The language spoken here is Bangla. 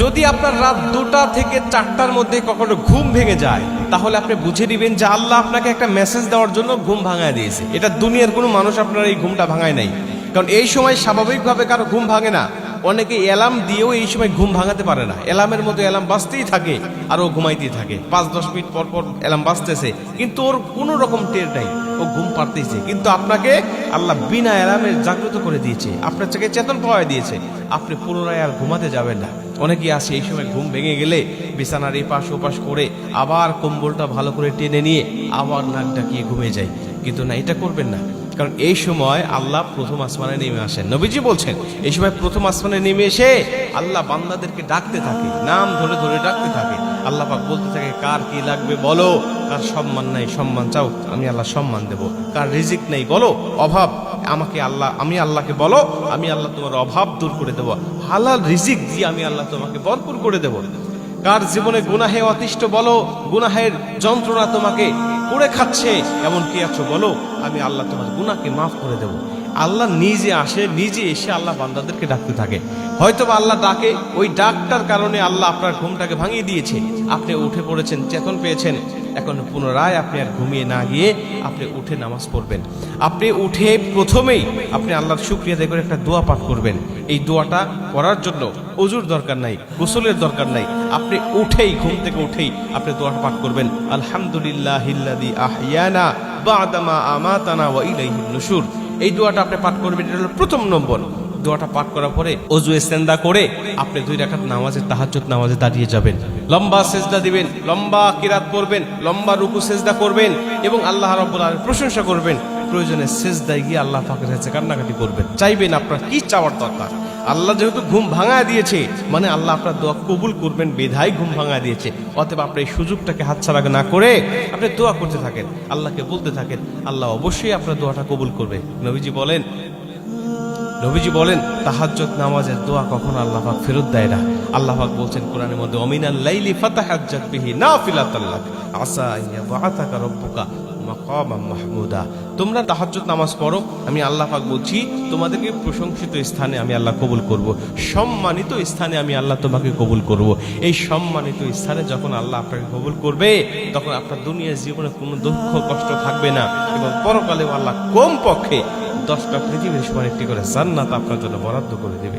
যদি আপনার রাত দুটা থেকে চারটার মধ্যে কখনো ঘুম ভেঙে যায়, তাহলে আপনি বুঝে দিবেন যে আল্লাহ আপনাকে একটা মেসেজ দেওয়ার জন্য ঘুম ভাঙায় দিয়েছে। এটা দুনিয়ার কোনো মানুষ আপনার এই ঘুমটা ভাঙায় নাই। কারণ এই সময় স্বাভাবিকভাবে কারও ঘুম ভাঙে না। অনেকে অ্যালার্ম দিয়েও এই সময় ঘুম ভাঙাতে পারে না। অ্যালার্মের মতো অ্যালার্ম বাঁচতেই থাকে আর ও ঘুমাইতেই থাকে। পাঁচ, দশ মিনিট পর পর অ্যালার্ম বাঁচতেছে কিন্তু ওর কোনো রকম টের নাই, ও ঘুম পারতেছে কিন্তু আপনাকে আল্লাহ বিনা অ্যালার্মের জাগ্রত করে দিয়েছে, আপনার থেকে চেতন পাওয়া দিয়েছে। আপনি পুনরায় আর ঘুমাতে যাবেন না। অনেকেই আসে এই সময় ঘুম ভেঙে গেলে বিছানার এপাশ ওপাশ করে আবার কম্বলটা ভালো করে টেনে নিয়ে আবার নাক ডাকিয়ে ঘুমিয়ে যায়। কিন্তু না, এটা করবেন না। কারণ এই সময় আল্লাহ প্রথম আসমানে নেমে আসেন। নবীজি বলছেন, এই সময় প্রথম আসমানে নেমে এসে আল্লাহ বান্দাদেরকে ডাকতে থাকে, নাম ধরে ধরে ডাকতে থাকে। আল্লাহ পাক বলতে থাকে, কার কি লাগবে বলো? কার সম্মান নাই, সম্মান চাও? আমি আল্লাহ সম্মান দেব। কার রিজিক নেই বলো? অভাব, আমাকে আল্লাহ, আমি আল্লাহকে বলো, আমি আল্লাহ তোমার অভাব দূর করে দেবো। হালাল রিজিক দিয়ে আমি আল্লাহ তোমাকে ভরপুর করে দেবো। কার জীবনে গুনাহে অতিষ্ঠ বলো? গুনাহের যন্ত্রণা তোমাকে করে খাচ্ছে এমন কি আছো? বলো আমি আল্লাহ তোমার গুনাকে মাফ করে দেব। আল্লাহ নিজে আসে, নিজে এসে আল্লাহ বান্দাদেরকে ডাকতে থাকে। হয়তো বা আল্লাহ ডাকে, ওই ডাকটার কারণে আল্লাহ আপনার ঘুমটাকে ভাঙিয়ে দিয়েছে। আপনি উঠে পড়েছেন, চেতন পেয়েছেন। এখন পুনরায় আপনি আর ঘুমিয়ে না গিয়ে আপনি উঠে নামাজ পড়বেন। আপনি উঠে প্রথমেই আপনি আল্লাহর শুক্রিয়া করে একটা দোয়া পাঠ করবেন। এই দোয়াটা করার জন্য অজুর দরকার নাই, গোসলের দরকার নাই। আপনি উঠেই, ঘুম থেকে উঠেই আপনি দোয়াটা পাঠ করবেন। আলহামদুলিল্লাহ আহিয়ানা বাদামা আমাতানা ওয়া নুশুর। এই দোয়াটা আপনি পাঠ করবেন, এটা হলো প্রথম নম্বর। দোয়াটা পাঠ করার পরে অজু এস্তেন্দা করে আপনি দুই রেখাত নামাজে তাহাজ নামাজে দাঁড়িয়ে যাবেন। লম্বা সেজদা দিবেন, লম্বা কিরাত করবেন লম্বা রুকু সেজদা করবেন এবং আল্লাহ রাব্বুল প্রশংসা করবেন। প্রয়োজনে সেজদায় গিয়ে আল্লাহ ফাঁকের কাছে কান্নাকাটি করবেন। চাইবেন আপনার কি চাওয়ার দরকার? আল্লাহ যেহেতু ঘুম ভাঙা দিয়েছে মানে আল্লাহ আপনার দোয়া কবুল করবেন, বেধাই ঘুম ভাঙা দিয়েছে। অতএব আপনি এই সুযোগটাকে হাতছাড়া না করে আপনি দোয়া করতে থাকেন, আল্লাহকে বলতে থাকেন, আল্লাহ অবশ্যই আপনার দোয়াটা কবুল করবে। নবীজি বলেন নবীজি বলেন তাহাজ্জত নামাজের দোয়া কখন আল্লাহ পাক ফেরত দেয় না। আল্লাহ পাক বলছেন কোরআনের মধ্যে, অমিনাল লাইলি ফাতাহাজ্জাত বিহি নাফিলাতাল্লাক আসা আইয়া বাআতাকা রব্বুকা মাহমুদা। তোমরা তাহাজ্জুদ নামাজ পড়ো, আমি আল্লাহ বলছি, তোমাদেরকে প্রশংসিত স্থানে আমি আল্লাহ কবুল করব। সম্মানিত স্থানে আমি আল্লাহ তোমাকে কবুল করব। এই সম্মানিত স্থানে যখন আল্লাহ আপনাকে কবুল করবে, তখন আপনার দুনিয়ার জীবনে কোনো দুঃখ, কষ্ট থাকবে না এবং পরকালেও আল্লাহ কম পক্ষে দশটা পৃথিবীর সমান একটি করে জান্নাত আপনার জন্য বরাদ্দ করে দেবে।